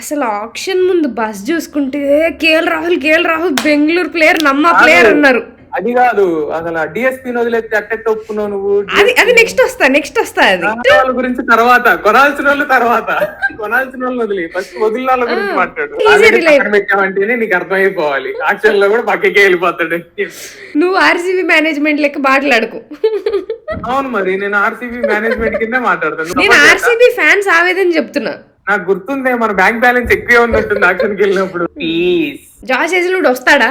అసలు ఆప్షన్ ముందు బస్ చూసుకుంటే K L Rahul K L Rahul Bengaluru player నమ్మ ప్లేయర్ అన్నారు. అది కాదు అసలు డిఎస్పీ వదిలేస్తే అట్టెట్ ఒప్పుకున్నావు నువ్వు? అది అది నెక్స్ట్ వస్తా నెక్స్ట్ వస్తా అది. వాళ్ళ గురించి తర్వాత కొనాల్సిన వాళ్ళు తర్వాత. కొనాల్సిన వాళ్ళు వదిలి ఫస్ట్ వదిలిన వాళ్ళ గురించి మాట్లాడు. పెట్టామంటేనే నీకు అర్థమైపోవాలి. యాక్షన్లో కూడా పక్కకే వెళ్ళిపోతాడు. నువ్వు ఆర్సీబీ మేనేజ్మెంట్ లెక్క మాట్లాడుకు. అవును మరి నేను ఆర్సీబీ మేనేజ్మెంట్ కింద మాట్లాడతాను. నేను ఆర్సీబీ ఫ్యాన్స్ ఆవేదని చెప్తున్నా. నాకు గుర్తుందే మన బ్యాంక్ బ్యాలెన్స్ ఎక్కువే ఉన్నట్టుంది యాక్షన్కి వెళ్ళినప్పుడు ప్లీజ్ జాస్ ఎజలుడు వస్తాడా?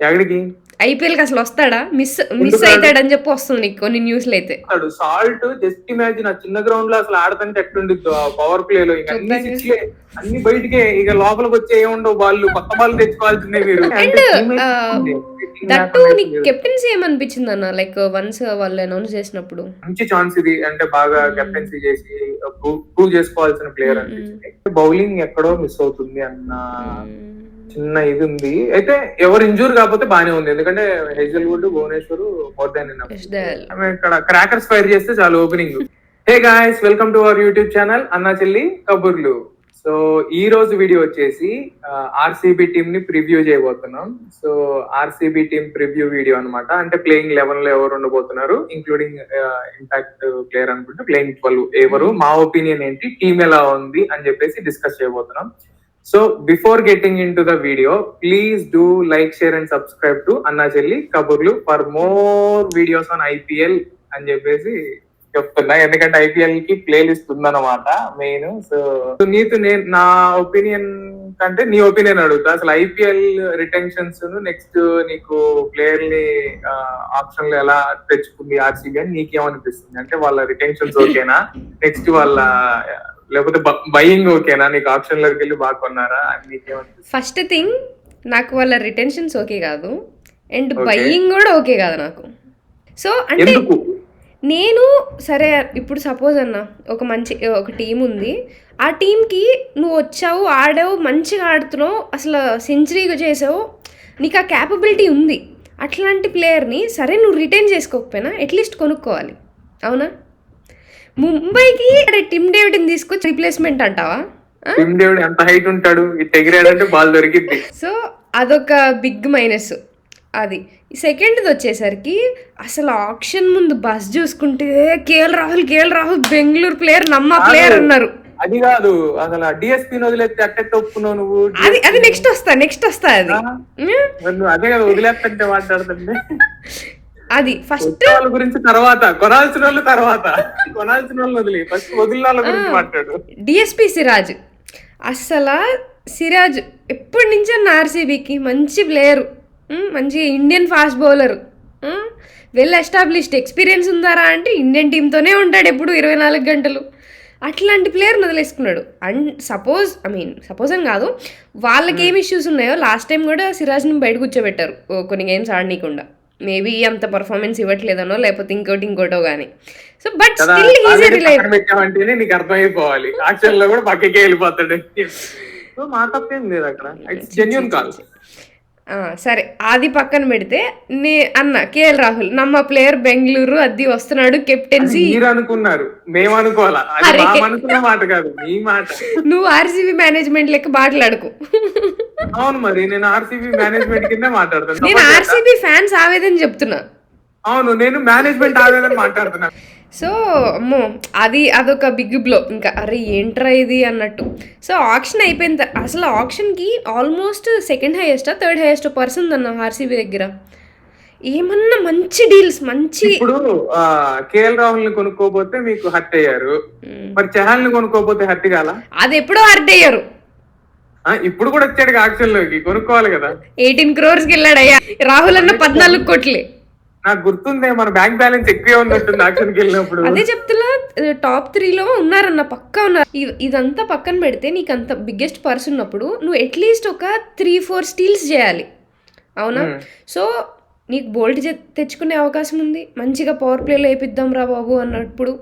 ఎక్కడికి? ఐపీఎల్కి అసలు వస్తాడా? మిస్ మిస్ అవుతాడని చెప్పి వస్తుంది నీకు కొన్ని న్యూస్లు అయితే. ఆడు సాల్ట్ జస్ట్ ఇమాజిన్ ఆ చిన్న గ్రౌండ్లో అసలు ఆడతంటే ఎట్టుండిద్దు ఆ పవర్ ప్లే లో. అన్ని బయటికే ఇక లోపలికి వచ్చే ఏముండవు వాళ్ళు కొత్త బాల్ తెచ్చుకోవాల్సిందే మీరు దట్టు నీకు కెప్టెన్సీ ఏమనిపించింది అన్న లైక్ వన్స్ వాళ్ళు అనౌన్స్ చేసినప్పుడు. మంచి ఛాన్స్ ఇది. అంటే బాగా కెప్టెన్సీ చేసి ప్రూవ్ చేసుకోవాల్సిన ప్లేయర్ అనిపించింది. బౌలింగ్ ఎక్కడో మిస్ అవుతుంది అన్న చిన్న ఇది ఉంది. అయితే ఎవరు ఇంజూర్ కాకపోతే బానే ఉంది. ఎందుకంటే భువనేశ్వర్ మోర్ దాన్ యష్దల్. ఆమె ఇక్కడ క్రాకర్స్ ఫైర్ చేస్తే చాలు opening. Hey guys welcome to our YouTube channel Anna Chelli Kaburlu. So ఈ రోజు వీడియో వచ్చేసి ఆర్సీబీ టీమ్ని ప్రివ్యూ చేయబోతున్నాం. So RCB team preview video అన్నమాట. అంటే ప్లేయింగ్ లెవెన్లో ఎవరు ఉండబోతున్నారు ఇంక్లూడింగ్ ఇంపాక్ట్ ప్లేయర్ అనుకుంటే ప్లేయింగ్ ట్వెల్వ్ ఎవరు మా ఒపీనియన్ ఏంటి టీమ్ ఎలా ఉంది అని చెప్పేసి డిస్కస్ చేయబోతున్నాం. So before getting into the video please do like share and subscribe to Anna Chelli Kaburlu for more videos on IPL అని చెప్పేసి చెప్తున్నా. ఎందుకంటే ఐపీఎల్కి ప్లే లిస్ట్ ఉందన్నమాట మెయిన్ సో నీకు నేను నా ఒపీనియన్ కంటే నీ ఒపీనియన్ అడుగుతా. అసలు ఐపీఎల్ రిటెన్షన్స్ నెక్స్ట్ నీకు ప్లేయర్ని ఆప్షన్లో ఎలా తెచ్చుకుంది ఆర్సీబీ అని నీకేమనిపిస్తుంది? అంటే వాళ్ళ రిటెన్షన్స్ ఓకేనా నెక్స్ట్ వాళ్ళ లేకపోతే బయింగ్ ఓకేనా? నీకు ఆప్షన్లోకి వెళ్ళి బాగా కొన్నారా? ఫస్ట్ థింగ్ నాకు వాళ్ళ రిటెన్షన్స్ ఓకే కాదు. అండ్. బయ్యింగ్ కూడా ఓకే కాదు నాకు. సో అంటే నేను సరే ఇప్పుడు సపోజ్ అన్న ఒక మంచి ఒక టీం ఉంది. ఆ టీంకి నువ్వు వచ్చావు ఆడావు మంచిగా ఆడుతున్నావు అసలు సెంచరీ చేసావు నీకు ఆ క్యాపబిలిటీ ఉంది. అట్లాంటి ప్లేయర్ని సరే నువ్వు రిటైన్ చేసుకోకపోయినా అట్లీస్ట్ కొనుక్కోవాలి. అవునా? ముంబైకి టిమ్ డేవిడ్ని తీసుకొచ్చి రిప్లేస్మెంట్ అంటావా? టిమ్ డేవిడ్ ఎంత హైట్ ఉంటాడు? ఎగిరాడంటే బాల్ దొరికిద్ది. సో అదొక బిగ్ మైనస్ అది. సెకండ్ది వచ్చేసరికి అసలు ఆప్షన్ ముందు బస్ చూసుకుంటే K L Rahul K L Rahul Bengaluru player నమ్మ ప్లేయర్ అన్నారు. అది కాదు. అసలు డిఎస్పీ వదిలేస్తే అట్టెట్ ఒప్పుకున్నావు నువ్వు? అది అది నెక్స్ట్ వస్తా నెక్స్ట్ వస్తా అది. అదే కదా వదిలేస్తుంటే మాట్లాడుతుంటే. అది ఫస్ట్ వాళ్ళ గురించి తర్వాత కొనాల్సిన వాళ్ళు తర్వాత. కొనాల్సిన వాళ్ళు వదిలి ఫస్ట్ వదిలిన వాళ్ళ గురించి మాట్లాడు. డిఎస్పి సిరాజ్. అసలు సిరాజ్ ఎప్పటి నుంచో ఆర్సీబీకి మంచి ప్లేయరు మంచి Indian fast bowler well established experience ఉందారా అంటే ఇండియన్ టీంతోనే ఉంటాడు ఎప్పుడు ఇరవై నాలుగు గంటలు. అట్లాంటి player వదిలేసుకున్నాడు. And suppose I mean suppose అని కాదు వాళ్ళకి ఏం ఇష్యూస్ ఉన్నాయో లాస్ట్ టైం కూడా సిరాజ్ని బయట కూర్చోబెట్టారు. కొన్ని గేమ్స్ ఆడనీయకుండా. మేబీ అంత పర్ఫార్మెన్స్ ఇవ్వట్లేదనో లేకపోతే ఇంకోటి ఇంకోటో కానీ సో బట్ స్టిల్ పక్కన పెట్టామంటేనే నీకు అర్థమైపోవాలి. యాక్షన్లో కూడా పక్కకే వెళ్ళిపోతాడు. సో మా తప్పేం లేదు అక్కడ. జెన్యున్ కాదు ఆ, సరే అది పక్కన పెడితే నే అన్న కేఎల్ రాహుల్ నమ్మ ప్లేయర్ బెంగళూరు అది వస్తున్నాడు కెప్టెన్సీ. అనుకున్నారు మేము అనుకోవాలా మాట కాదు మీ మాట. నువ్వు ఆర్సీబీ మేనేజ్మెంట్ లెక్క మాట్లాడుకు. అవును మరి నేను ఆర్సీబీ మేనేజ్మెంట్ కింద మాట్లాడుతాను నేను ఆర్సీబీ ఫ్యాన్స్ ఆవేదని చెప్తున్నా. అవును నేను మేనేజ్మెంట్ ఆవేదని మాట్లాడుతున్నా. సో అమ్మో అది అదొక బిగ్ బ్లో ఇంకా అరే ఏంట్రా ఇది అన్నట్టు. సో ఆప్షన్ అయిపోయిన తర్వా- అసలు ఆప్షన్కి ఆల్మోస్ట్ సెకండ్ హైయెస్టా థర్డ్ హైయెస్ట్ పర్సన్ అన్న ఆర్సీబీ దగ్గర. ఏమన్నా మంచి డీల్స్ మంచి ఇప్పుడు కేఎల్ రాహుల్ని కొనుక్కోపోతే మీకు హర్ట్ అయ్యారు. మరి చహల్ని కొనుక్కోపోతే హర్ట్ కాల? అది ఎప్పుడో అర్ట్ అయ్యారు. ఇప్పుడు కూడా వచ్చాడు ఆక్షన్లోకి కొనుక్కోవాలి కదా. ఎయిటీన్ క్రోర్స్కి వెళ్ళాడయ్యా. రాహుల్ అన్న పద్నాలుగు కోట్లే. నాకు గుర్తుందే మన బ్యాంక్ బ్యాలెన్స్ ఎక్కువే ఉన్నట్టుంది ఆక్షన్కి వెళ్ళినప్పుడు. అదే చెప్తున్నా టాప్ త్రీలో ఉన్నారన్న పక్కా ఉన్నారు. ఇదంతా పక్కన పెడితే నీకు అంత బిగ్గెస్ట్ పర్స్ ఉన్నప్పుడు నువ్వు అట్లీస్ట్ ఒక త్రీ ఫోర్ స్టీల్స్ చేయాలి. అవునా? సో నీకు బోల్ట్ తెచ్చుకునే అవకాశం ఉంది. మంచిగా పవర్ ప్లేలో వేపిద్దాం రా బాబు అన్నప్పుడు.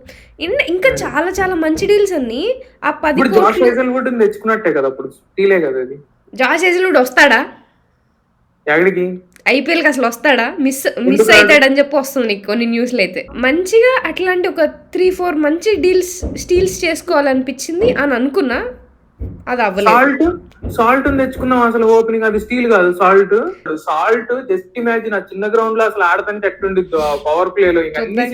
ఇంకా చాలా చాలా మంచి డీల్స్ అన్ని. ఆ పది జాష్ హేజల్వుడ్ తెచ్చుకున్నట్టే కదా అప్పుడు స్టీలే కదా అది జాస్ ఎజలుడ్ వస్తాడా? ఎక్కడికి? ఐపీఎల్కి అసలు వస్తాడా? మిస్ మిస్ అవుతాడని చెప్పి వస్తుంది నీకు కొన్ని న్యూస్లు అయితే. మంచిగా అట్లాంటి ఒక త్రీ ఫోర్ మంచి డీల్స్ స్టీల్స్ చేసుకోవాలనిపించింది అని అనుకున్నా. అది అవ్వలేదు. సాల్ట్ సాల్ట్ తెచ్చుకున్నాం అసలు ఓపెనింగ్ అది స్టీల్ కాదు సాల్ట్. సాల్ట్ జస్ట్ ఇమాజిన్ ఆ చిన్న గ్రౌండ్లో అసలు ఆడతంటే ఎట్టుండిద్దు పవర్ ప్లే లో ఇంకా అన్ని.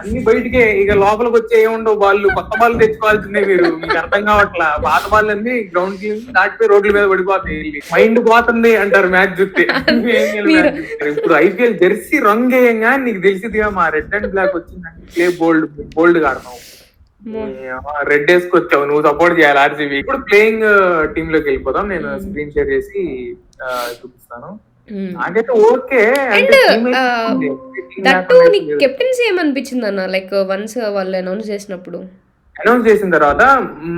అన్ని బయటికే ఇక లోపలికి వచ్చే ఏముండవు వాళ్ళు కొత్త బాల్ తెచ్చుకోవాల్సిందే మీరు మీకు అర్థం కావట్లా. పాత బాల్ అన్ని గ్రౌండ్కి దాటిపోయి రోడ్ల మీద పడిపోతాయి. మైండ్ పోతుంది అంటారు మ్యాచ్ చూస్తే. ఇప్పుడు ఐపీఎల్ జెర్సీ రంగు వేయంగా నీకు తెలిసిందిగా మా రెడ్ అండ్ బ్లాక్ వచ్చిందంటే ప్లే బోల్డ్ బోల్డ్ ఆడతాం. రెడ్ వేసుకొచ్చావు నువ్వు సపోర్ట్ చేయాలి ఆర్సీబీ. ఇప్పుడు ప్లేయింగ్ టీమ్లోకి వెళ్ళిపోదాం నేను స్క్రీన్ షేర్ చేసి చూపిస్తాను. నాకైతే ఓకే దట్టు నీకు కెప్టెన్సీ ఏమనిపించింది అన్న లైక్ వన్స్ వాళ్ళు అనౌన్స్ చేసినప్పుడు. అనౌన్స్ చేసిన తర్వాత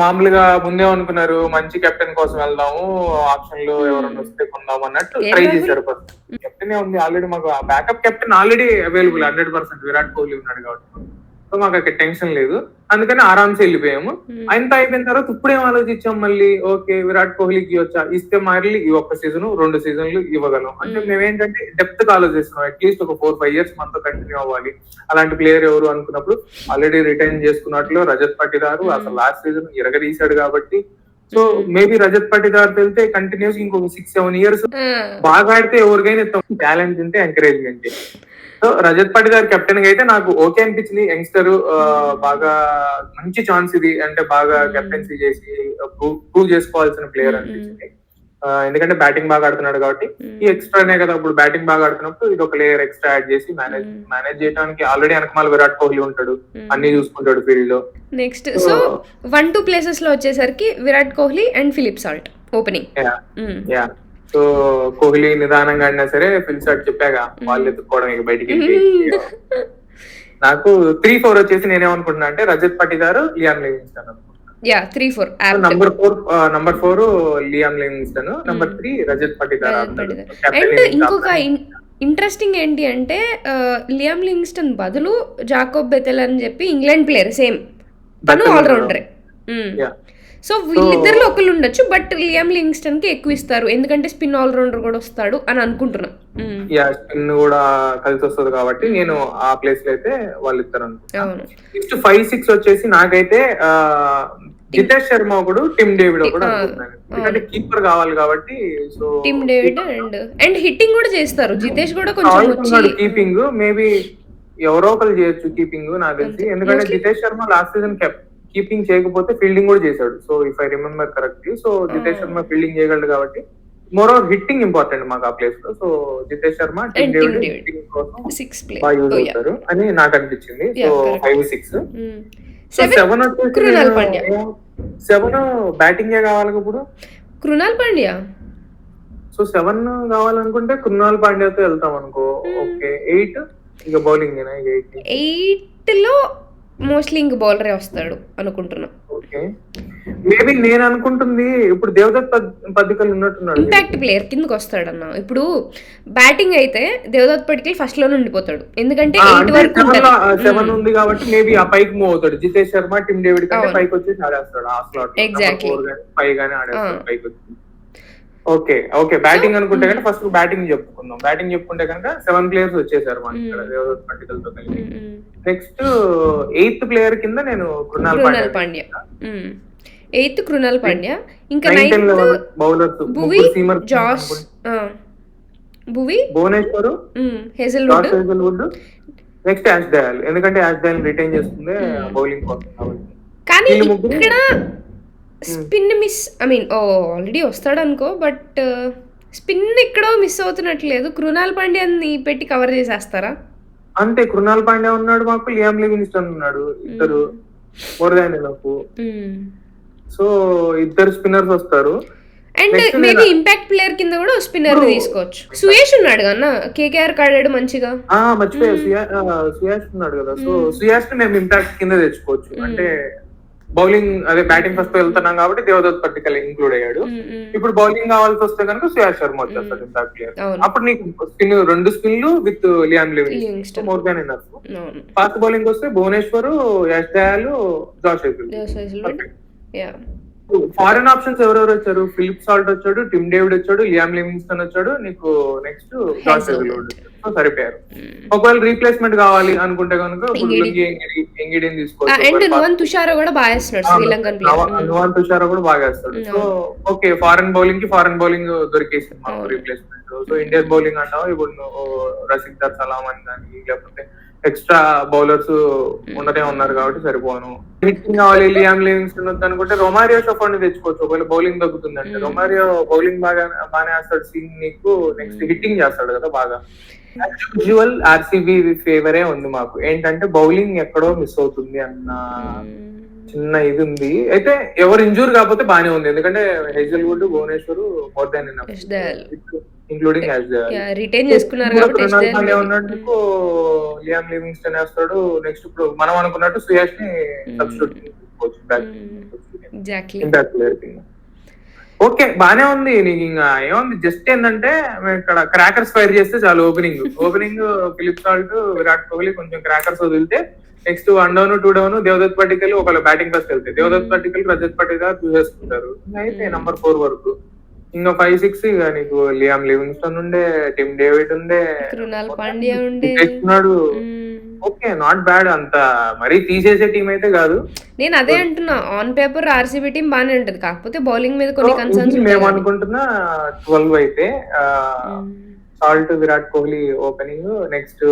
మామూలుగా ముందే అనుకున్నారు మంచి కెప్టెన్ కోసం వెళ్దాము ఆప్షన్లో ఎవరైనా వస్తే కొందాం అన్నట్టు ట్రై? చేశారు ఫస్ట్ కెప్టెన్ ఉంది ఆల్రెడీ మాకు backup captain already available hundred percent Virat Kohli ఉన్నాడు కాబట్టి. సో మాకు అక్కడ టెన్షన్ లేదు. అందుకని ఆరామ్స్ వెళ్ళిపోయాము. అంత అయిపోయిన తర్వాత ఇప్పుడేం ఆలోచించాం మళ్ళీ? ఓకే విరాట్ కోహ్లీకి ఇవ్వచ్చా ఇస్తే మళ్ళీ ఈ ఒక్క సీజన్ రెండు సీజన్లు ఇవ్వగలం. అంటే. మేమేంటంటే డెప్త్గా ఆలోచిస్తున్నాం అట్లీస్ట్ ఒక ఫోర్ ఫైవ్ ఇయర్స్ మనతో కంటిన్యూ అవ్వాలి. అలాంటి ప్లేయర్ ఎవరు అనుకున్నప్పుడు ఆల్రెడీ రిటైన్ చేసుకున్నట్లు రజత్ పటిదారు Hmm. అసలు లాస్ట్ సీజన్ ఇరగదీశాడు కాబట్టి. సో మేబీ రజత్ పటిదార్ వెళ్తే కంటిన్యూస్ ఇంకొక సిక్స్ సెవెన్ ఇయర్స్ బాగా ఆడితే ఎవరికైనా టాలెంట్ ఉంటే ఎంకరేజ్మెంట్ సో రజత్ పటిదార్ కెప్టెన్గా అయితే నాకు ఓకే అనిపించింది. యంగ్స్టర్ బాగా మంచి ఛాన్స్ ఇది. అంటే బాగా Hmm. కెప్టెన్సీ చేసి ప్రూవ్ చేసుకోవాల్సిన ప్లేయర్ Hmm. అనిపించింది. ఎందుకంటే బ్యాటింగ్ బాగా ఆడుతున్నాడు కాబట్టి Hmm. ఈ ఎక్స్ట్రానే కదా ఇప్పుడు బ్యాటింగ్ బాగా ఆడుతున్నప్పుడు ఇది ఒక లేయర్ ఎక్స్ట్రా యాడ్ చేసి మేనేజ్ Hmm. మేనేజ్ చేయడానికి ఆల్రెడీ వెనకమాల విరాట్ కోహ్లీ ఉంటాడు. అన్ని చూసుకుంటాడు ఫీల్డ్లో. నెక్స్ట్ సో వన్ టూ ప్లేసెస్లో వచ్చేసరికి Virat Kohli and Philip Salt opening yeah so Kohli నిదానంగా ఆడినా సరే ఫిల్ షాట్ చెప్పాగా వాళ్ళు ఎత్తుకోవడం ఇక బయటికి. నాకు త్రీ ఫోర్ వచ్చేసి నేనేమనుకుంటున్నా అంటే Rajat Patidar Liam Livingstone yeah three four number four number four Liam Livingstone number three Rajat Patidar and ఇంకొక ఇంట్రెస్టింగ్ ఏంటి అంటే లియామ్ లింగ్స్టన్ బదులు జాకోబ్ బెతెల్ అని చెప్పి ఇంగ్లాండ్ ప్లేయర్ సేమ్. తను ఆల్రౌండరే. సో వీళ్ళిద్దరిలో ఒకళ్ళు ఉండొచ్చు బట్ లియామ్ లింగ్స్టన్కి ఎక్కువ ఇస్తారు. ఎందుకంటే స్పిన్ ఆల్రౌండర్ కూడా వస్తాడు అని అనుకుంటున్నా. Mm. యా స్పిన్ కూడా కలిసి వస్తుంది కాబట్టి నేను ఆ ప్లేస్లో అయితే వాళ్ళిద్దరు అనుకుంటున్నా అవును. నెక్స్ట్ ఫైవ్ సిక్స్ వచ్చేసి నాకైతే జితేష్ శర్మ ఒకడు టిమ్ డేవిడ్ ఒకడు అనుకుంటున్నాను. ఎందుకంటే కీపర్ కావాలి కాబట్టి so Tim David and and hitting కూడా చేస్తారు. జితేష్ కూడా కొంచెం వచ్చి కీపింగ్ మేబీ ఎవరో ఒకరు చేయొచ్చు కీపింగ్ నాకు తెలిసి. ఎందుకంటే Jitesh Sharma last season keeping చేయకపోతే ఫీల్డింగ్ కూడా చేశాడు. So if I remember correctly so Jitesh Sharma fielding చేయగలడు కాబట్టి మోర్ హిట్టింగ్ ఇంపార్టెంట్ మాకు ఆ ప్లేస్లో. సో జితేష్ శర్మ. హిట్టింగ్ కోసం బాగా యూజ్ అవుతారు అని నాకు అనిపించింది. So. Five six seven seven Krunal Pandya. Seven batting కావాలి ఇప్పుడు? కృణాల్ పాండ్యా సో సెవెన్ కావాలనుకుంటే కృణాల్ పాండ్యాతో వెళ్తాం అనుకో. Hmm. ఓకే ఎయిట్ ఇక బౌలింగ్ ఎయిట్ ఎయిట్లో మోస్ట్లీ ఇంక బౌలరే వస్తాడు అనుకుంటున్నా. ఓకే మేబీ నేను అనుకుంటుంది ఇప్పుడు దేవదత్ పద్- పద్దికలు ఉన్నట్టున్నాడు. ఇంపాక్ట్ ప్లేయర్ కిందకి వస్తాడన్న. ఇప్పుడు బ్యాటింగ్ అయితే దేవదత్ పటికల్ ఫస్ట్లోనే ఉండిపోతాడు. ఎందుకంటే ఎయిట్ వరకు సెవెన్ ఉంది కాబట్టి మేబీ ఆ పైకి మూవ్ అవుతాడు. జితేష్ శర్మ టిమ్ డేవిడ్ కంటే. పైకి వచ్చేసి ఆడేస్తాడు. ఆ స్లాట్ గానీ ఫైవ్ గానీ ఆడేస్తాడు. పైకి వచ్చి. ఓకే ఓకే బ్యాటింగ్ అనుకుంటే కనుక ఫస్ట్ బ్యాటింగ్ చెప్పుకుందాం. బ్యాటింగ్ చెప్పుకుంటే కనుక సెవెన్ ప్లేయర్స్ వచ్చేసారు మనకి ఇక్కడ తో కలిపి. నెక్స్ట్ ఎయిత్ ప్లేయర్ కింద నేను కృణాల్ పాండ్యా ఎయిత్ కృణాల్ పాండ్యా. ఇంకా నైన్త్ బౌలర్స్ భువి జాస్ ఆ, భువి భువనేశ్వర్ హెజల్వుడ్. నెక్స్ట్ యాష్ దయాల్ ఎందుకంటే యాష్ దయాల్ రిటైన్ చేస్తుంది. బౌలింగ్ కోసం కానీ ఇక్కడ spin miss I mean oh already వస్తాడు అనుకో బట్ స్పిన్ ఎక్కడో మిస్ అవుతున్నట్లేదు. కృణాల్ పాండ్యాన్ని పెట్టి కవర్ చేసేస్తారా? అంతే కృణాల్ పాండ్యా ఉన్నాడు మాకు లియామ్ లివింగ్స్టన్ ఉన్నాడు ఇద్దరు మోరదాన్ నాకు సో ఇద్దరు స్పిన్నర్స్ వస్తారు. అండ్ మేబీ ఇంపాక్ట్ ప్లేయర్ కింద కూడా స్పిన్నర్ తీసుకోవచ్చు. సుయేష్ ఉన్నాడు కన్నా కేకేఆర్ కాడాడు మంచిగా. ఆ మర్చిపోయా. సుయాష్ ఉన్నాడు కదా. సో. సుయాష్ని మేము ఇంపాక్ట్ కింద తెచ్చుకోవచ్చు. అంటే బౌలింగ్ అదే బ్యాటింగ్ ఫస్ట్ వెళ్తున్నాం కాబట్టి దేవదత్ పట్టికల్ ఇంక్లూడ్ అయ్యాడు. ఇప్పుడు బౌలింగ్ కావాల్సి వస్తే కనుక సుయాష్ శర్మ వచ్చేస్తాడు ప్లేయర్. అవును. అప్పుడు నీకు స్పిన్ రెండు స్పిన్లు with Liam Living. More than అవును. ఫాస్ట్ బౌలింగ్ వస్తే Bhuvneshwar Yash Dayal Josh foreign options ఎవరెవరు వచ్చారు? ఫిలిప్ సాల్ట్ వచ్చాడు టిమ్ డేవిడ్ వచ్చాడు లియామ్ లివింగ్స్టన్ వచ్చాడు నీకు నెక్స్ట్ జాష్ Hazelwood. సో సరిపోయారు. ఒకవేళ రీప్లేస్మెంట్ కావాలి అనుకుంటే కనుక అండ్ తీసుకోవచ్చు. నువన్ తుషారో కూడా బాగా వేస్తున్నాడు శ్రీలంకన్ ప్లేయర్ నువ్వు తుషారా కూడా బాగా వేస్తాడు. సో ఓకే ఫారెన్ బౌలింగ్కి ఫారెన్ బౌలింగ్ దొరికేసింది మాకు రీప్లేస్మెంట్ సో ఇండియన్ బౌలింగ్ అంటావు? ఇప్పుడు నువ్వు రసిక్ దర్ సలాం అని కానీ లేకపోతే ఎక్స్ట్రా బౌలర్స్ ఉండనే ఉన్నారు కాబట్టి సరిపోను. హిట్టింగ్ కావాలి లియామ్ లివింగ్స్టన్ వద్దు అనుకుంటే రొమారియో షఫర్ని తెచ్చుకోవచ్చు. ఒకవేళ బౌలింగ్ తగ్గుతుందంటే. రొమారియో బౌలింగ్ బాగా బాగానే వేస్తాడు. సీన్ నీకు నెక్స్ట్ హిట్టింగ్ చేస్తాడు కదా బాగా. యూజువల్ ఆర్సీబీ ఫేవరే ఉంది మాకు. ఏంటంటే బౌలింగ్ ఎక్కడో మిస్ అవుతుంది అన్న చిన్న ఇది ఉంది. అయితే ఎవరు ఇంజూర్ కాకపోతే బానే ఉంది. ఎందుకంటే Hazlewood Bhuvneshwar more than. Including retain చేసుకున్నారు కాబట్టి ఉన్నట్టు లియామ్ లివింగ్స్టన్ వేస్తాడు. నెక్స్ట్ ఇప్పుడు మనం అనుకున్నట్టు సుయాష్ని సబ్స్టిట్యూట్ బ్యాక్ ఎగ్జాక్ట్లీ కింద ఓకే బానే ఉంది నీకు ఇంకా. ఏముంది జస్ట్ ఏంటంటే మేము ఇక్కడ క్రాకర్స్ ఫైర్ చేస్తే చాలు opening opening Philip Salt Virat Kohli కొంచెం క్రాకర్స్ వదిలితే next one down two down Devdutt Padikkal ఒకవేళ బ్యాటింగ్ ఫస్ట్ వెళ్తే దేవదత్ పట్టికల్ రజత్ పట్టికల్ చూసేసుకుంటారు. అయితే నంబర్ ఫోర్ వరకు. ఇంకా ఫైవ్ సిక్స్ ఇక నీకు లియామ్ లివింగ్స్టన్ ఉండే టిమ్ డేవిడ్ ఉండే కృణాల్ పాండ్యా ఉండే. ఉన్నాడు ఓకే నాట్ బ్యాడ్ అంత మరీ తీసేసే టీం అయితే కాదు. నేను అదే అంటున్నా ఆన్ పేపర్ ఆర్సీబీ టీం బానే ఉంటది. కాకపోతే బౌలింగ్ మీద కొన్ని కన్సర్న్స్ మేము అనుకుంటున్నా ట్వెల్వ్ అయితే Salt Virat Kohli opening next.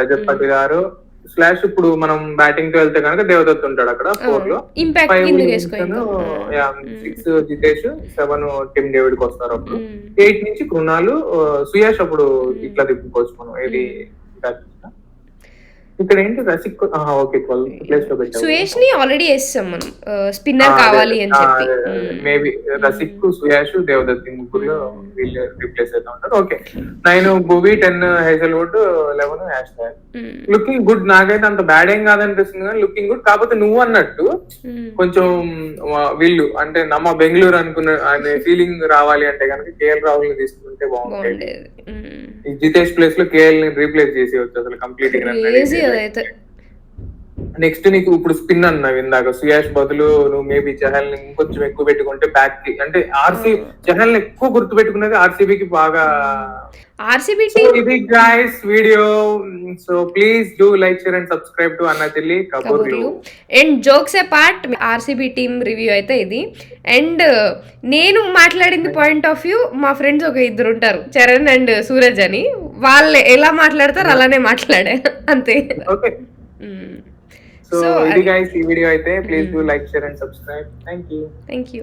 Rajat Patidar slash ఇప్పుడు మనం బ్యాటింగ్తో వెళ్తే కనుక దేవదత్ ఉంటాడు అక్కడ ఫోర్లో. ఇంపాక్ట్ ఫైవ్ కింద వేసుకో ఇంకా. సిక్స్ జితేష్ సెవెన్ టిమ్ డేవిడ్కి వస్తారు అప్పుడు. ఎయిట్ నుంచి కృణాలు ఆ, సుయాష్ అప్పుడు ఇట్లా తిప్పుకోవచ్చు మనం ఏది ఇక్కడ ఏంటి రసిక్ ఓకే ప్లేస్లో పెట్టాము సుయేష్ని ఆల్రెడీ వేస్తాం మనం. స్పిన్నర్ కావాలి అని చెప్పి. మేబీ రసిక్ సుయాష్ దేవదత్ ఈ ముగ్గురులో వీళ్ళు రీప్లేస్ అవుతా ఉంటారు. Okay nine Bhuvi ten Hazlewood eleven hash tag. Looking good నాకైతే అంత బ్యాడ్ ఏం కాదనిపిస్తుంది కానీ లుకింగ్ గుడ్ కాకపోతే నువ్వు అన్నట్టు. కొంచెం వీళ్ళు అంటే నమ్మ బెంగళూరు అనుకున్న అనే ఫీలింగ్ రావాలి అంటే కనుక కేఎల్ రాహుల్ని తీసుకుంటే బాగుంటుంది జితేష్ ప్లేస్లో కేఎల్ని రీప్లేస్ చేసేయచ్చు అసలు కంప్లీట్ క్రేజీ అదైతే నెక్స్ట్ నీకు ఇప్పుడు స్పిన్ అన్నావు ఇందాక సుయాష్ బదులు నువ్వు మేబీ చహల్ని ఇంకొంచెం ఎక్కువ పెట్టుకుంటే బ్యాక్కి అంటే ఆర్సీ చహల్ని ఎక్కువ గుర్తు పెట్టుకునేది RCB కి బాగా ఆర్సీబీ ఇది guys video so please do like share and subscribe to అన్న చెల్లి కబుర్లు and jokes a part RCB team review అయితే ఇది. అండ్ నేను మాట్లాడింది పాయింట్ ఆఫ్ వ్యూ మా ఫ్రెండ్స్ ఒక ఇద్దరు ఉంటారు చరణ్ అండ్ సూరజ్ అని. వాళ్ళు ఎలా మాట్లాడతారు అలానే మాట్లాడే అంతే. ఓకే. సో ఇది గాయస్ ఈ వీడియో అయితే please do like share and subscribe thank you thank you